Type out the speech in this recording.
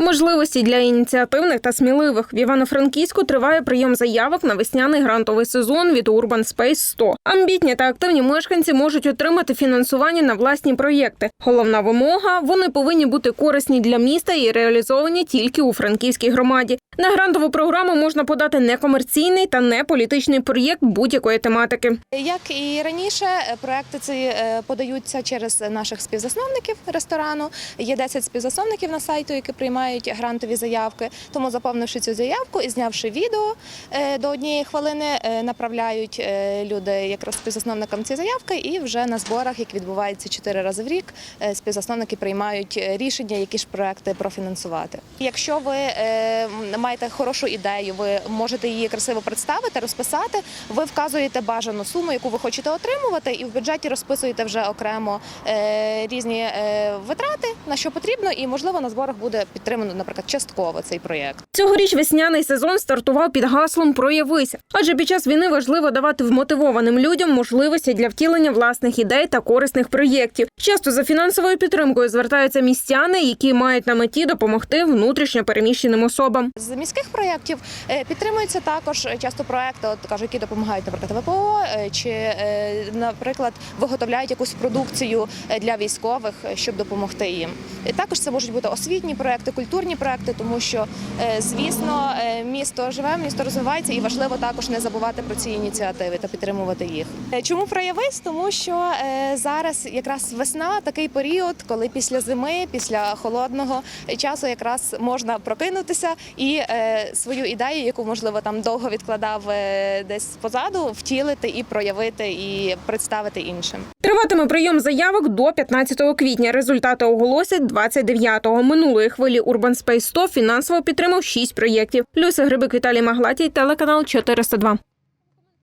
Можливості для ініціативних та сміливих в Івано-Франківську триває прийом заявок на весняний грантовий сезон від Urban Space 100. Амбітні та активні мешканці можуть отримати фінансування на власні проєкти. Головна вимога вони повинні бути корисні для міста і реалізовані тільки у франківській громаді. На грантову програму можна подати некомерційний та неполітичний проєкт будь-якої тематики. Як і раніше, проекти ці е, подаються через наших співзасновників ресторану. Є 10 співзасновників на сайту, які приймають грантові заявки. Тому, заповнивши цю заявку і знявши відео е, до однієї хвилини, е, направляють люди якраз співзасновникам ці заявки, і вже на зборах, які відбуваються 4 рази в рік, співзасновники приймають рішення, які ж проекти профінансувати. Якщо ви е, м, маєте хорошу ідею, ви можете її красиво представити, розписати. Ви вказуєте бажану суму, яку ви хочете отримувати, і в бюджеті розписуєте вже окремо е, різні е, витрати, на що потрібно, і можливо на зборах буде підтримано, наприклад, частково цей проєкт. Цьогоріч весняний сезон стартував під гаслом Проявися, адже під час війни важливо давати вмотивованим людям можливості для втілення власних ідей та корисних проєктів. Часто за фінансовою підтримкою звертаються містяни, які мають на меті допомогти внутрішньо переміщеним особам. З міських проєктів е, підтримуються також часто проекти, от кажу, які допомагають, наприклад, ВПО е, чи, е, наприклад, виготовляють якусь продукцію для військових, щоб допомогти їм. Також це можуть бути освітні проекти, культурні проекти, тому що, звісно, місто живе, місто розвивається, і важливо також не забувати про ці ініціативи та підтримувати їх. Чому проявись? Тому що зараз якраз весна такий період, коли після зими, після холодного часу якраз можна прокинутися і е, свою ідею, яку можливо там довго відкладав е, десь позаду, втілити і проявити, і представити іншим. Триватиме прийом заявок до 15 квітня. Результати оголосять 29-го. Минулої хвилі Urban Space 100 фінансово підтримав 6 проєктів. Люся Грибик, Віталій Маглатій, телеканал 402.